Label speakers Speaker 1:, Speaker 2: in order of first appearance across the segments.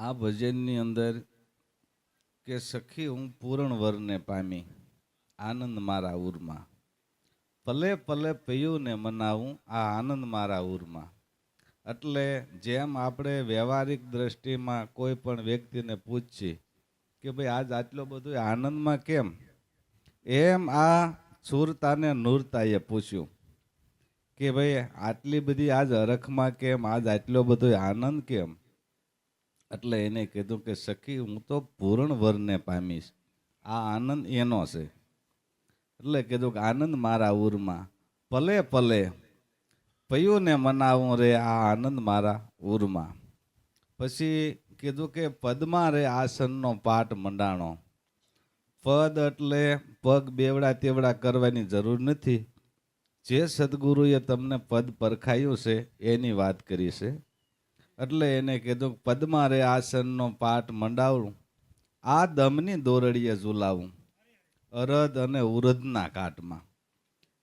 Speaker 1: આ ભજનની અંદર કે સખી હું પૂરણ વરને પામી, આનંદ મારા ઉરમાં પલે પલે પૈયુંને મનાવું આ આનંદ મારા ઉરમાં એટલે જેમ આપણે વ્યવહારિક દ્રષ્ટિમાં કોઈ પણ વ્યક્તિને પૂછીએ કે ભાઈ આજ આટલો બધો આનંદમાં કેમ? એમ આ સુરતાને નૂરતાએ પૂછ્યું કે ભાઈ આટલી બધી આજ અરખમાં કેમ? આજ આટલો બધો આનંદ કેમ? એટલે એને કીધું કે, સખી, હું તો પૂરણ વરને પામીશ. આ આનંદ એનો છે. એટલે કીધું કે, આનંદ મારા ઉરમાં પલે પલે પૈયુંને મનાવું રે આ આનંદ મારા ઉરમાં પછી કીધું કે, પદમાં રે આસનનો પાઠ મંડાણો. પદ એટલે પગ બેવડા તેવડા કરવાની જરૂર નથી. જે સદગુરુએ તમને પદ પરખાયું છે, એની વાત કરી છે. એટલે એને કીધું પદ્મારે પદમાં આસનનો પાઠ મંડાવું, આ દમની દોરડીએ ઝુલાવું અરદ અને ઉરદના કાટમાં.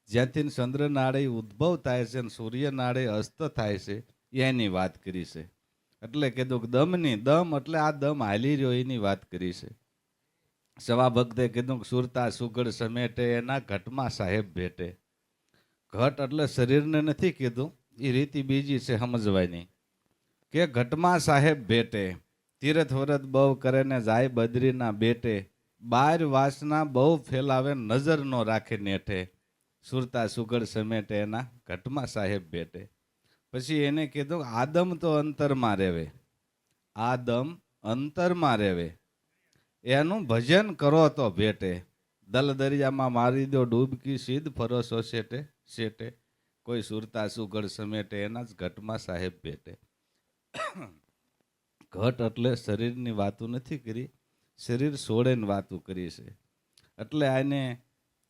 Speaker 1: જ્યાંથી ચંદ્રનાળે ઉદ્ભવ થાય છે અને સૂર્યનાળે અસ્ત થાય છે, એની વાત કરી છે. એટલે કીધું કે, દમની દમ એટલે આ દમ હાલી રહ્યો, એની વાત કરી છે. સવા ભક્તે કીધું કે, સુરતા સુગડ સમેટે, એના ઘટમાં સાહેબ ભેટે. ઘટ એટલે શરીરને નથી કીધું, એ રીતિ બીજી છે, સમજવાની. કે ઘટમાં સાહેબ ભેટે, તીરથ વરત બહુ કરે ને જાય બદ્રીના બેટે, બાર વાસના બહુ ફેલાવે નજર નો રાખે નેઠે, સુરતા સુગર સમેટે એના ઘટમાં સાહેબ ભેટે. પછી એને કીધું, આદમ તો અંતરમાં રહેવે, આદમ અંતરમાં રહેવે, એનું ભજન કરો તો ભેટે, દલ દરિયામાં મારી દો ડૂબકી સીધ ફરોસો શેટે શેટે કોઈ સુરતા સુગર સમેટે એના જ ઘટમાં સાહેબ ભેટે. ઘટ એટલે શરીરની વાતો નથી કરી, શરીર છોડેને વાતો કરી છે. એટલે આને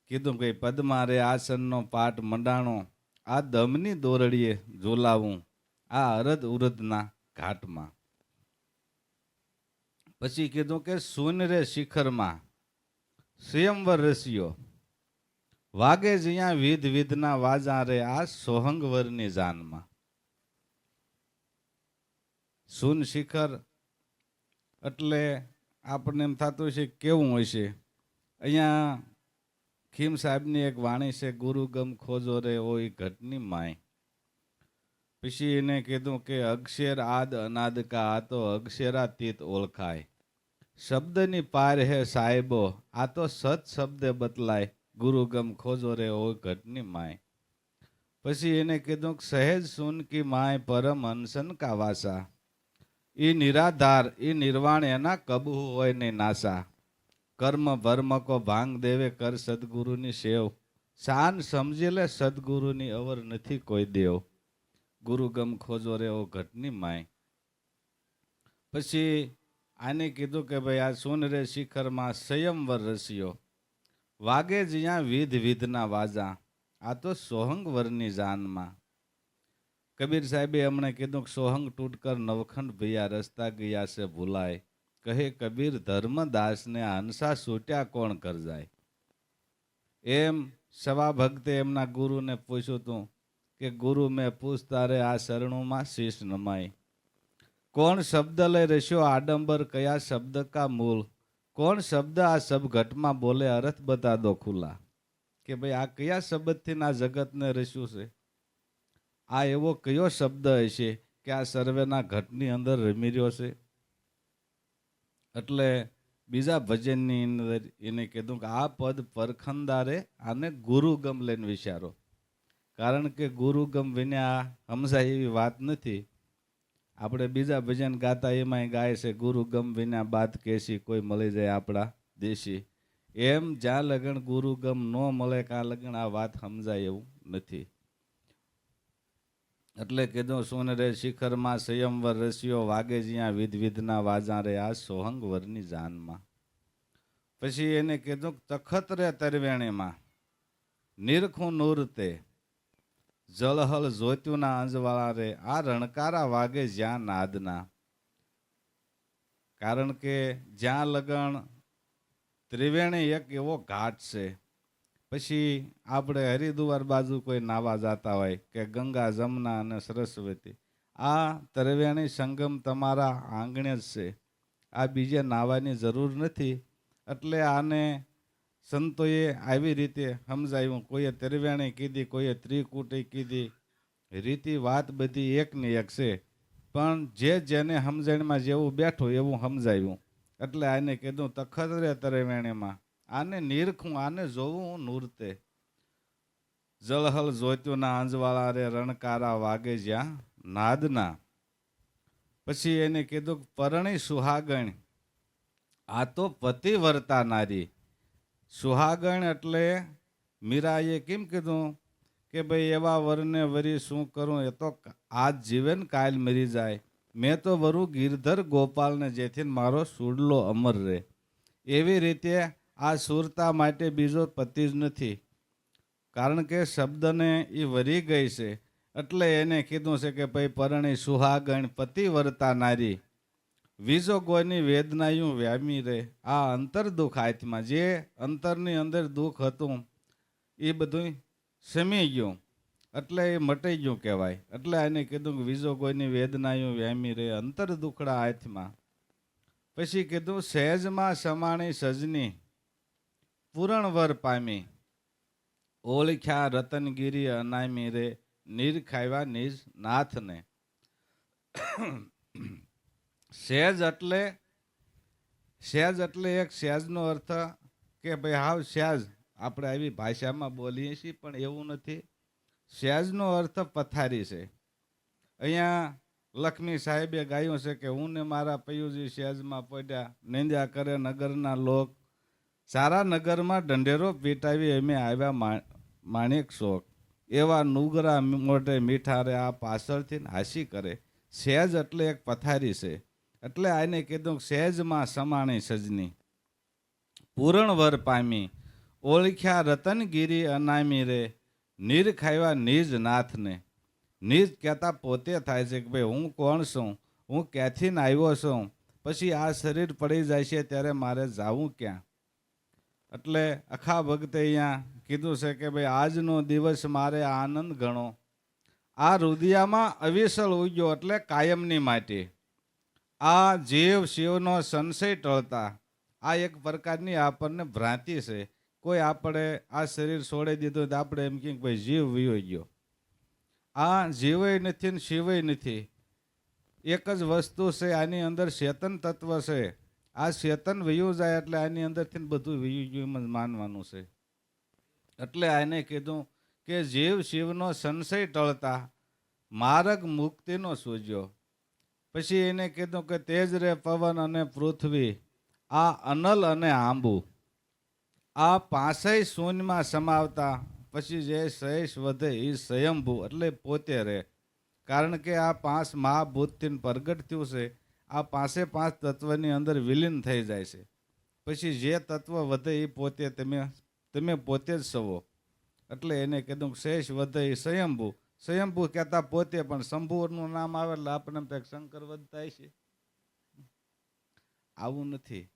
Speaker 1: કીધું કે પદમાં રે આસનનો પાઠ મંડાણો, આ દમની દોરડીએ ઝોલાવું, આ અરદ ઉરદના ઘાટમાં. પછી કીધું કે સુન રે શિખરમાં, સ્વયંવર રસીઓ વાગે જ્યાં વિધ વિધના વાજા રે આ સોહંગવરની જાનમાં. સુન શિખર એટલે આપણને એમ થતું છે, કેવું હોય છે? અહીંયા ખીમ સાહેબની એક વાણી છે, ગુરુ ગમ ખોજો રે હોય ઘટની માય. પછી એને કીધું કે અક્ષર આદ અનાદ કા, આ તો અક્ષરાતીત ઓળખાય. શબ્દની પાર હે સાહેબો, આ તો સત શબ્દે બતલાય ગુરુ ગમ ખોજો રે હોય ઘટની માય. પછી એને કીધું કે સહેજ સુન કી માય પરમ અનસન કા વાસા. એ નિરાધાર, એ નિર્વાણ એના કબહુ હોય ને નાસા. કર્મ ભર્મ કો ભાંગ દેવે કર સદગુરુની સેવ. શાન સમજી લે સદગુરુની અવર નથી કોઈ દેવ. ગુરુ ગમ ખોજો રેવો ઘટની માય. પછી આને કીધું કે ભાઈ આ સુન રે શિખરમાં સંયમવર રસિયો. વાગે જ્યાં વિધ વિધના વાજા. આ તો સોહંગ વરની જાનમાં. કબીર સાહેબે એમણે કીધું કે સોહંગ તૂટકર નવખંડ ભૈયા રસ્તા ગયા છે ભૂલાય. કહે, કબીર, ધર્મદાસને હંસા સૂટ્યા કોણ કર જાય એમ સવા ભક્તે એમના ગુરુને પૂછ્યું તું કે, ગુરુ, મેં પૂછતા રે આ શરણોમાં શીશ નમાય. કોણ શબ્દ લઈ રસ્યો આડંબર? કયા શબ્દ કા મૂળ? કોણ શબ્દ આ સબ ઘટમાં બોલે? અર્થ બતા દો ખુલ્લા. કે, ભાઈ, આ કયા શબ્દથી ના જગતને રસ્યું છે? આ એવો કયો શબ્દ હશે કે આ સર્વેના ઘટની અંદર રમી રહ્યો છે એટલે બીજા ભજનની અંદર એને કીધું કે આ પદ પરખંદારે આને ગુરુગમ લઈને વિચારો. કારણ કે ગુરુગમ વિના હમઝાય એવી વાત નથી. આપણે બીજા ભજન ગાતા એમાંય ગાય છે, ગુરુગમ વિના બાદ કેસી કોઈ મળી જાય આપણા દેશી. એમ જ્યાં લગન ગુરુગમ ન મળે કાં લગ્ન આ વાત સમજાય એવું નથી. એટલે કીધું, સુન રે શિખરમાં સંયમવર રસીઓ વાગે જ્યાં વિધ વિધના વાજા રે આ સોહંગ વરની જાનમાં. પછી એને કીધું, તખત રે તરવેણીમાં, નિરખું નૂરતે જલહલ જોત્યુના અંજવાળા રે, આ રણકારા વાગે જ્યાં નાદના. કારણ કે જ્યાં લગણ ત્રિવેણી એક એવો ઘાટ છે પછી આપણે હરિદ્વાર બાજુ કોઈ નાવા જતા હોય કે ગંગા, જમના અને સરસ્વતી, આ તરવ્યાણી સંગમ તમારા આંગણે જ છે. આ બીજે નાવાની જરૂર નથી. એટલે આને સંતોએ આવી રીતે સમજાવ્યું, કોઈએ તરવ્યાણી કીધી, કોઈએ ત્રિકુટી કીધી. રીતિ, વાત બધી એકની એક છે. પણ જે જેને સમજણમાં જેવું બેઠું એવું સમજાવ્યું. એટલે આને કીધું તખત રે તરવ્યાણીમાં આને નીરખું, આને જોવું હું નૂરતે. જળહલ જોત્યું ના આંજવાળા રે રણકારા વાગે જ્યાં નાદના. પછી એને કીધું પરણી સુહાગણ. આ તો પતિ વર્તાનારી સુહાગણ એટલે? મીરાએ કેમ કીધું? કે ભાઈ એવા વરને વરી શું કરું? એ તો આજ જીવન કાલ મરી જાય. મેં તો વરું ગિરધર ગોપાલને જેથી મારો સુડલો અમર રહે એવી રીતે આ સુરતા માટે બીજો પતિ જ નથી. કારણ કે શબ્દને એ વરી ગઈ છે. એટલે એને કીધું છે કે ભાઈ પરણી સુહાગણ પતિ વર્તા નારી. વીજો ગોયની વેદનાયું વ્યામી રહે આ અંતર દુઃખ આત્મા, જે અંતરની અંદર દુઃખ હતું એ બધું સમી ગયું. એટલે એ મટી ગયું કહેવાય. એટલે એને કીધું કે વીજો ગોયની વેદનાયું વ્યામી રહે અંતર દુખડા હાથમાં પછી કીધું સહેજમાં સમાણી સજની પૂરણવર પામી. ઓળખ્યા રતનગીરી અનામી રે નીર ખાવા નિજ નાથને. સહેજ એટલે સહેજ એટલે એક સહેજનો અર્થ કે ભાઈ હાવ સહેજ આપણે આવી ભાષામાં બોલીએ છીએ, પણ એવું નથી. સહેજનો અર્થ પથારી છે. અહીંયા લક્ષ્મી સાહેબે ગાયું છે કે હું ને મારા પૈયુજી સહેજમાં પડ્યા, નિંદ્યા કરે નગરના લોક સારા નગરમાં ઢંઢેરો પીટાવી અમે આવ્યા માણેક શોખ એવા નુગરા મોઢે મીઠા રે આ પાછળથી હાસી કરે. સહેજ એટલે એક પથારી છે. એટલે આને કીધું સહેજમાં સમાણી સજની. પૂરણવર પામી. ઓળખ્યા રતનગીરી અનામી રે. નીર ખાવા નિજ નાથને. નિજ કહેતા પોતે થાય છે કે ભાઈ હું કોણ છું? હું ક્યાંથી આવ્યો છું? પછી આ શરીર પડી જાય છે ત્યારે મારે જાવું ક્યાં? એટલે અખા ભક્તે અહીંયા કીધું છે કે ભાઈ, આજનો દિવસ મારે આનંદ ગણો. આ રુદિયામાં અવિસળ ઉગ્યો એટલે કાયમની માટી. આ જીવ શિવનો સંશય ટળતા. આ એક પ્રકારની આપણને ભ્રાંતિ છે. કોઈ આપણે આ શરીર છોડી દીધું તો આપણે એમ કે ભાઈ, જીવ વિયો ગયો. આ જીવય નથી ને શિવય નથી. એક જ વસ્તુ છે, આની અંદર ચેતન તત્વ છે. આ ચેતન વયું જાય એટલે આની અંદરથી બધું વયું ગયું માનવાનું છે. એટલે આને કીધું કે જીવ શિવનો સંશય ટળતા માર્ગ મુક્તિનો સૂજ્યો પછી એને કીધું કે તેજ રે પવન અને પૃથ્વી, આ અનલ અને આંબુ. આ પાંસેય શૂન્યમાં સમાવતા, પછી જે શેષ વધે એ સ્વયંભૂ એટલે પોતે રહે કારણ કે આ પાંચ મહાભૂતથી પ્રગટ થયું છે. આ પાંચે પાંચ તત્વની અંદર વિલીન થઈ જાય છે. પછી જે તત્વ વધે એ પોતે તમે તમે પોતે જ સવો. એટલે એને કીધું શેષ વધે એ સ્વયંભૂ. સ્વયંભૂ કહેતા પોતે, પણ શંભુનું નામ આવે એટલે આપણને એમ શંકર વધતા છે. આવું નથી.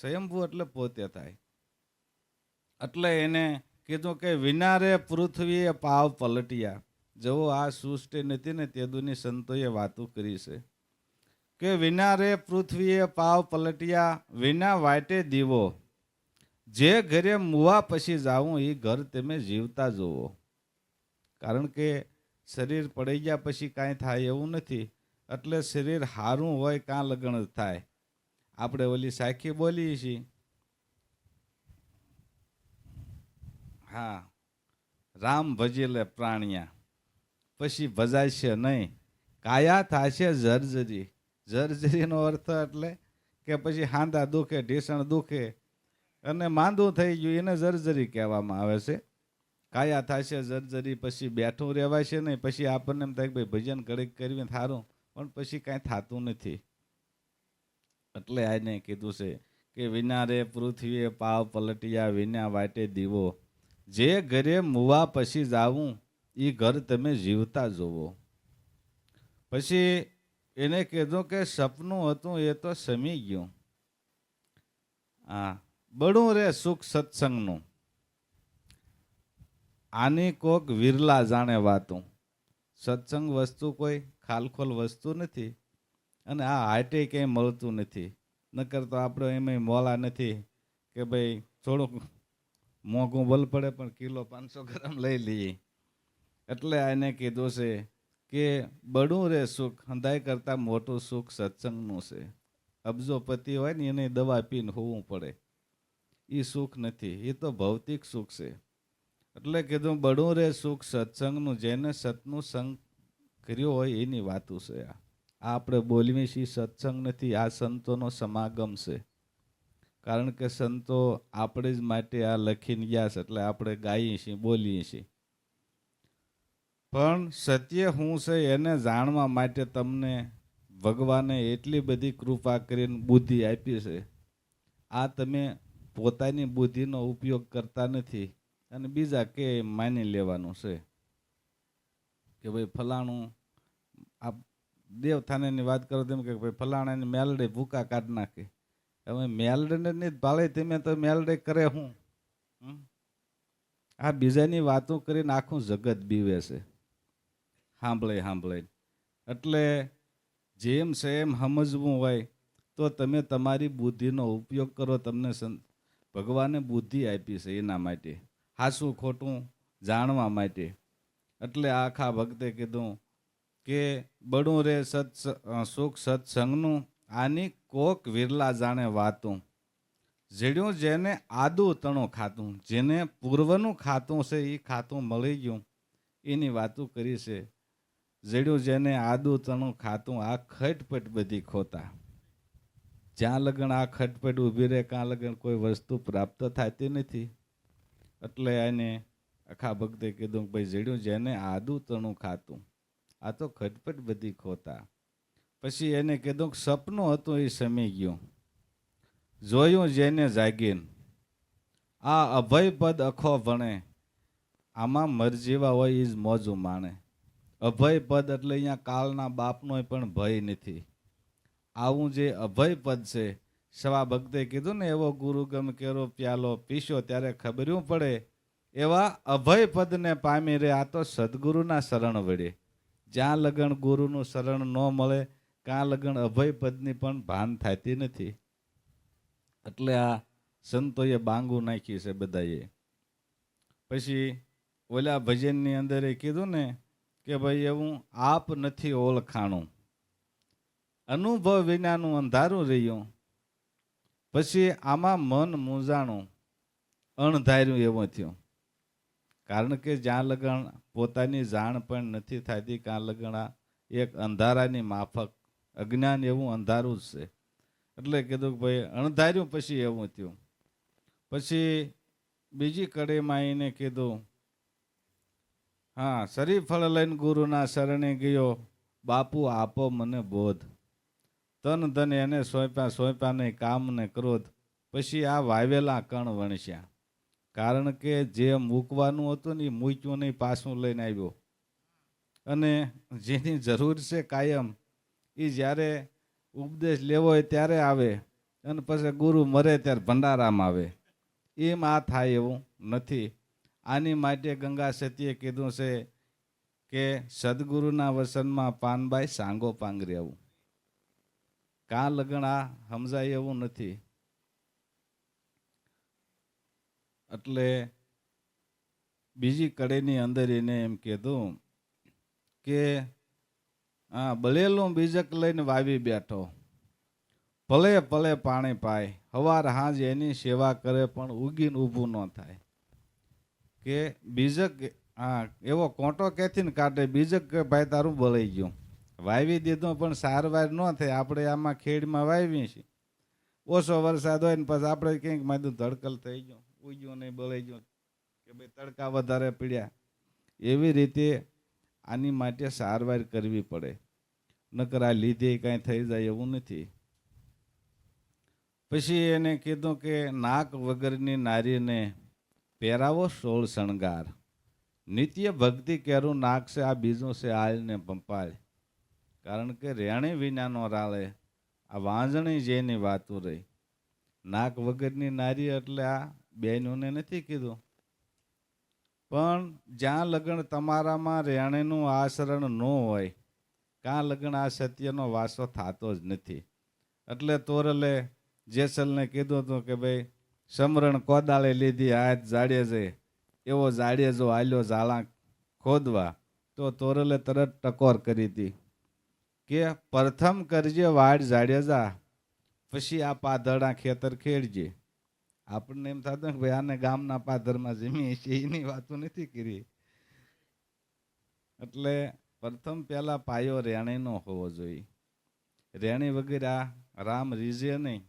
Speaker 1: સ્વયંભૂ એટલે પોતે થાય. એટલે એને કીધું કે વિનારે પૃથ્વીએ પાવ પલટ્યા. જવો આ સૃષ્ટિ નથી ને તે દુની સંતોએ વાતો કરી છે. કે વિના રે પૃથ્વીએ પાવ પલટ્યા, વિના વાટે દીવો. જે ઘરે મુવા પછી જાવું એ ઘર તમે જીવતા જુઓ. કારણ કે શરીર પડી ગયા પછી કાંઈ થાય એવું નથી. એટલે શરીર હારું હોય કાં લગ્ન થાય. આપણે ઓલી સાખી બોલીએ છીએ. હા. રામ ભજીલે પ્રાણિયા. પછી ભજાશે નહીં. કાયા થાશે જર્જરી. જર્જરીનો અર્થ એટલે કે પછી હાંદા દુખે, ઢીસણ દુખે અને માંદું થઈ ગયું એને જર્જરી કહેવામાં આવે છે. કાયા થશે જર્જરી, પછી બેઠું રહેવાશે નહીં, પછી આપણને એમ થાય કે ભાઈ ભજન ઘડીક કરવી થારું, પણ પછી કાંઈ થતું નથી. એટલે આને કીધું છે કે વિના રે પૃથ્વીએ પાવ પલટિયા, વિના વાટે દીવો. જે ઘરે મુવા પછી જાવું એ ઘર તમે જીવતા જોવો. પછી એને કીધું કે સપનું હતું એ તો સમી ગયું. હા, બળું રે સુખ સત્સંગનું. આની કોક વિરલા જાણે વાતું. સત્સંગ વસ્તુ કોઈ ખાલખોલ વસ્તુ નથી અને આ હાટે ક્યાંય મળતું નથી. નકર તો આપણે એમાંય મોલા નથી કે ભાઈ થોડુંક મોંઘું બલ પડે પણ કિલો પાંચસો ગ્રામ લઈ લઈએ. એટલે એને કીધું છે કે બળું રે સુખ હંધાઈ કરતાં મોટું સુખ સત્સંગનું છે. અબજોપતિ હોય ને એને દવા પીને હોવું પડે. એ સુખ નથી એ તો ભૌતિક સુખ છે. એટલે કીધું બળું રે સુખ સત્સંગનું, જેને સતનું સંગ કર્યો હોય એની વાતું છે આ. આપણે બોલવી છીએ સત્સંગ નથી, આ સંતોનો સમાગમ છે. કારણ કે સંતો આપણે જ માટે આ લખીને ગયા છે, એટલે આપણે ગાઈએ છીએ, બોલીએ છીએ. પણ સત્ય શું છે એને જાણવા માટે તમને ભગવાને એટલી બધી કૃપા કરીને બુદ્ધિ આપી છે. આ તમે પોતાની બુદ્ધિનો ઉપયોગ કરતા નથી અને બીજા કે માની લેવાનું છે કે ભાઈ ફલાણું આ દેવથાનેની વાત કરો તેમ કે ભાઈ ફલાણાની મેલડે ભૂકા કાઢ નાખે. હવે મેલડને નહીં ભાળે તમે તો મેલડે કરે હું? આ બીજાની વાતો કરીને આખું જગત બીવે છે. સાંભળે સાંભળે. એટલે જેમ એમ સમજવું હોય, તો તમે તમારી બુદ્ધિનો ઉપયોગ કરો, તમને ભગવાને બુદ્ધિ આપી છે એના માટે. હાસું ખોટું જાણવા માટે. એટલે આખા ભક્તે કીધું કે બળું રે સત્સ સુખ સત્સંગનું આની કોક વિરલા જાણે વાતું. જેડ્યું જેને આદુ તણું ખાતું, જેને પૂર્વનું ખાતું છે એ ખાતું મળી ગયું. એની વાતું કરી છે. જેડ્યું જેને આદુ તણું ખાતું, આ ખટપટ બધી ખોતા. જ્યાં લગન, આ ખટપટ ઊભી રહે કાં લગન, કોઈ વસ્તુ પ્રાપ્ત થતી નથી. એટલે એને આખા ભક્તે કીધું કે ભાઈ જેડ્યું જેને આદુ તણું ખાતું, આ તો ખટપટ બધી ખોતા. પછી એને કીધું કે સપનું હતું એ સમી ગયું. જોયું જેને જાગીને, આ અભય પદ અખો ભણે આમાં મરજીવા હોય એ જ મોજું માણે. અભય પદ એટલે અહીંયા કાલના બાપનો પણ ભય નથી. આવું જે અભય પદ છે, સવા ભક્તે કીધું ને, એવો ગુરુ ગમ કેરો પ્યાલો પીશો ત્યારે ખબર્યું પડે. એવા અભય પદને પામી રે, આ તો સદગુરુના શરણ વળે જ્યાં લગ્ન ગુરુનું શરણ ન મળે ત્યાં લગ્ન અભય પદની પણ ભાન થતી નથી. એટલે આ સંતોએ બાંગું નાખી છે બધાએ. પછી ઓલા ભજનની અંદર એ કીધું ને કે ભાઈ એવું આપ નથી ઓળખાણું. અનુભવ વિનાનું અંધારું રહ્યું. પછી આમાં મન મૂંઝાણું, અણધાર્યું એવું થયું. કારણ કે જ્યાં લગણ પોતાની જાણ પણ નથી થતી, ત્યાં લગણ એક અંધારાની માફક, અજ્ઞાન એવું અંધારું જ છે. એટલે કીધું કે ભાઈ અણધાર્યું પછી એવું થયું. પછી બીજી કડીમાં એને કીધું હા શરીફળ લઈને ગુરુના શરણે ગયો. બાપુ, આપો મને બોધ. તન ધન એને સોંપ્યા સોંપ્યા નહીં કામ ને ક્રોધ. પછી આ વાવેલા કણ વણસ્યા. કારણ કે જે મૂકવાનું હતું ને એ મૂક્યું નહીં, પાછું લઈને આવ્યો. અને જેની જરૂર છે કાયમ, એ જ્યારે ઉપદેશ લેવો હોય ત્યારે આવે અને પછી ગુરુ મરે ત્યારે ભંડારામાં આવે. એમ આ થાય એવું નથી. આની માટે ગંગા સતીએ કીધું છે કે સદગુરુના વસનમાં પાનબાઈ સાંગો પાંગરી આવું. કાં લગ્ન આ સમજાય એવું નથી. એટલે બીજી કડેની અંદર એને એમ કીધું કે હા બળેલું બીજક લઈને વાવી બેઠો. ભલે ભલે પાણી પાય. હવાર હાજ એની સેવા કરે પણ ઉગીને ઊભું ન થાય. કે બીજક હા એવો કોંટો કેથી ને કાઢે, બીજક કે, ભાઈ, તારું બોલાઈ ગયું. વાવી દીધું, પણ સારવાર ન થાય. આપણે આમાં ખેડમાં વાવીએ છીએ. ઓછો વરસાદ હોય ને પછી આપણે કંઈક માધું ધડકલ થઈ ગયું, ઉગ્યું નહીં બોલાઈ ગયું. કે ભાઈ, તડકા વધારે પીડ્યા. એવી રીતે આની માટે સારવાર કરવી પડે. નકર આ લીધે કાંઈ થઈ જાય એવું નથી. પછી એને કીધું કે, નાક વગરની નારીને પહેરાવો સોળ શણગાર. નિત્ય ભક્તિ કેરું છે આ બીજું છે આલને પંપાળ કારણ કે રેણી વિનાનો રાળે આ વાંજણી જેની વાતો રહી. નાક વગરની નારી એટલે આ બહેનોને નથી કીધું. પણ જ્યાં લગ્ન તમારામાં રેણીનું આચરણ ન હોય, કાં લગ્ન આ સત્યનો વાસો થતો જ નથી. એટલે તોરલે જેસલને કીધું હતું કે ભાઈ સમરણ કોદાળે લીધી, હાથ જાડે છે. એવો જાડે જો આલ્યો જાળા ખોદવા, તો તોરલે તરત ટકોર કરી હતી કે પ્રથમ કરજે વાડ જાડે જા, પછી આ પાધડા ખેતર ખેડજે. આપણને એમ થતું કે ભાઈ આને ગામના પાધરમાં જમી છે એની વાતો નથી કરી. એટલે પ્રથમ પહેલા પાયો રેણીનો હોવો જોઈએ. રેણી વગેરે આ રામ રીઝે નહીં.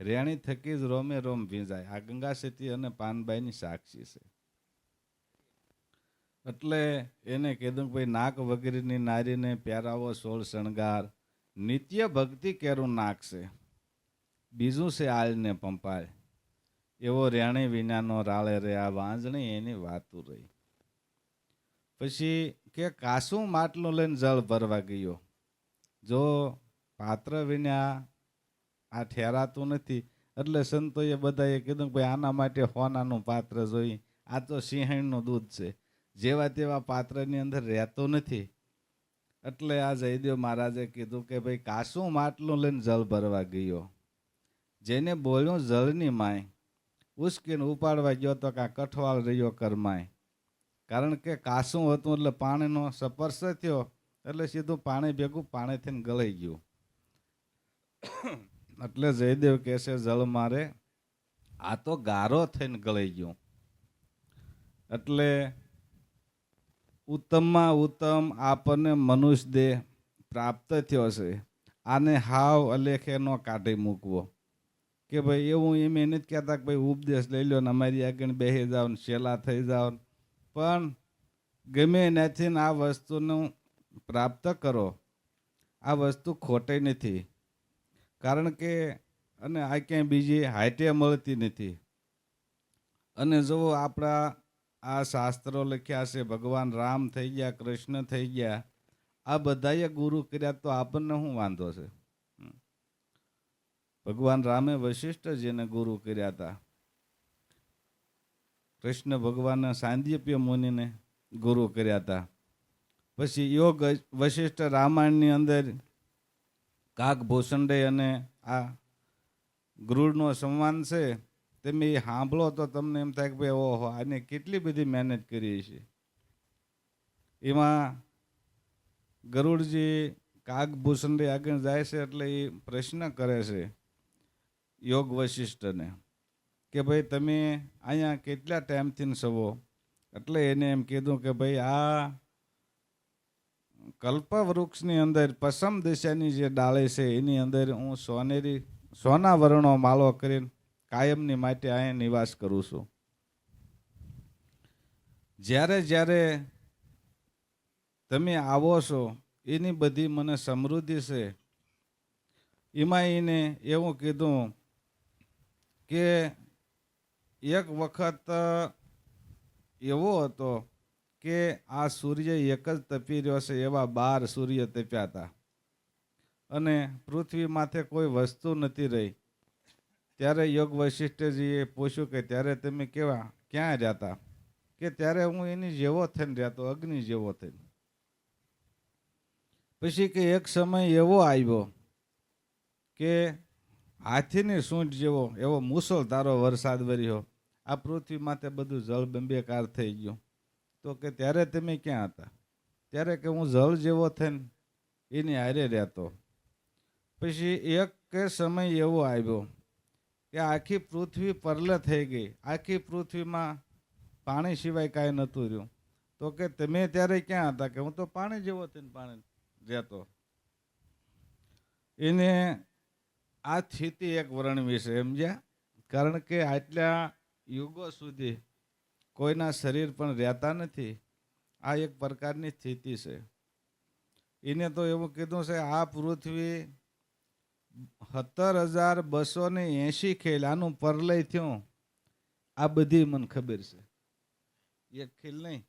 Speaker 1: રેણી થકી જ રોમે રોમ ભીંજાય આ ગંગા સેતી અને પાનબાઈની સાક્ષી છે. એટલે એને કીધું ભાઈ, નાક વગેરેની નારીને પહેરાવો સોળ શણગાર. નિત્ય ભક્તિ કેરું નાક છે. બીજું છે આજને પંપાય. એવો રેણી વિનાનો રાળે રે આ વાંજણી એની વાતું રહી. પછી કે કાસું માટલું લઈને જળ ભરવા ગયો. જો પાત્ર વિના આ ઠેરાતું નથી. એટલે સંતોએ બધાએ કીધું ભાઈ, આના માટે હોનાનું પાત્ર જોઈ. આ તો સિંહણનું દૂધ છે. જેવા તેવા પાત્રની અંદર રહેતો નથી. એટલે આ જયદેવ મહારાજે કીધું કે ભાઈ, કાસું માટલું લઈને જળ ભરવા ગયો. જેને બોલ્યું જળની માય. ઉશ્કીને ઉપાડવા ગયો તો કાં કઠવાળ રહ્યો કરમાય. કારણ કે કાસું હતું એટલે પાણીનો સ્પર્શ થયો. એટલે સીધું પાણી ભેગું પાણીથી ગળાઈ ગયું. એટલે જયદેવ કહેશે જળ મારે, આ તો ગારો થઈને ગળાઈ ગયું. એટલે ઉત્તમમાં ઉત્તમ આપણને મનુષ્ય દેહ પ્રાપ્ત થયો છે. આને હાવ અલેખે ન કાઢી મૂકવો. કે ભાઈ એવું એમ એ જ કહેતા કે ભાઈ ઉપદેશ લઈ લો ને અમારી આગળ બેસી જાઓ ને શેલા થઈ જાઓ પણ ગમે એનાથી આ વસ્તુનું પ્રાપ્ત કરો. આ વસ્તુ ખોટી નથી. કારણ કે, અને આ ક્યાંય બીજી હાઈટે મળતી નથી. અને જો આપણા આ શાસ્ત્રો લખ્યા છે, ભગવાન રામ થઈ ગયા, કૃષ્ણ થઈ ગયા, આ બધાએ ગુરુ કર્યા તો આપણને શું વાંધો છે? ભગવાન રામે વશિષ્ઠજીને ગુરુ કર્યા હતા. કૃષ્ણ ભગવાન સાંદીપ્ય મુનિને ગુરુ કર્યા હતા. પછી યોગ વશિષ્ઠ રામાયણની અંદર કાક ભૂષંડે અને આ ગરુડનો સંવાદ છે, તમે એ સાંભળો તો તમને એમ થાય કે ભાઈ, ઓહો, આને કેટલી બધી મહેનત કરી છે. એમાં ગરુડજી કાગ આગળ જાય છે એટલે એ પ્રશ્ન કરે છે યોગ વશિષ્ઠને કે ભાઈ, તમે અહીંયા કેટલા ટાઈમથી સવો? એટલે એને એમ કીધું કે ભાઈ, આ કલ્પવૃક્ષની અંદર પસમ દિશાની જે ડાળી છે, એની અંદર હું સોનેરી, સોના વર્ણો માળો કરીને કાયમની માટે અહીંયા નિવાસ કરું છું. જ્યારે જ્યારે તમે આવો છો, એની બધી મને સમૃદ્ધિ છે. એમાં એને એવું કીધું કે એક વખત એવો હતો કે આ સૂર્ય એક જ તપી રહ્યો છે એવા બાર સૂર્ય તપ્યા હતા. અને પૃથ્વી માથે કોઈ વસ્તુ નથી રહી. ત્યારે યોગ વશિષ્ઠજીએ પૂછ્યું કે ત્યારે તમે કેવા, ક્યાં રહેતા કે ત્યારે હું એની જેવો થઈને રહેતો અગ્નિ જેવો થઈને. પછી કે એક સમય એવો આવ્યો કે હાથીની સૂંઢ જેવો એવો મુસળધારો વરસાદ વર્યો. આ પૃથ્વી માથે બધું જળબંબેકાર થઈ ગયું. તો કે ત્યારે તમે ક્યાં હતા? ત્યારે કે હું જળ જેવો થઈને એની હારે રહેતો. પછી એક કે સમય એવો આવ્યો કે આખી પૃથ્વી પરલે થઈ ગઈ. આખી પૃથ્વીમાં પાણી સિવાય કાંઈ નહોતું રહ્યું. તો કે તમે ત્યારે ક્યાં હતા? કે હું તો પાણી જેવો થઈને પાણી રહેતો. એને આ સ્થિતિ એક વર્ણવી છે, સમજ્યા? કારણ કે આટલા યુગો સુધી કોઈના શરીર પણ રહેતા નથી, આ એક પ્રકારની સ્થિતિ છે. એને તો એવું કીધું છે, આ પૃથ્વી સત્તર હજાર બસો ને એંશી ખેલ આનું પરલય થયું. આ બધી મને ખબર છે. એક ખેલ નહીં.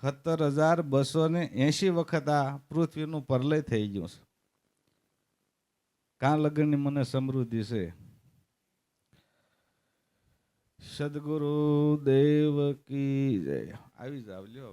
Speaker 1: સત્તર હજાર બસો ને એંશી વખત આ પૃથ્વીનું પરલય થઈ ગયું છે. કાં લગ્નની મને સમૃદ્ધિ છે? સદગુરુ દેવ કી જય. આવી જાવ લ્યો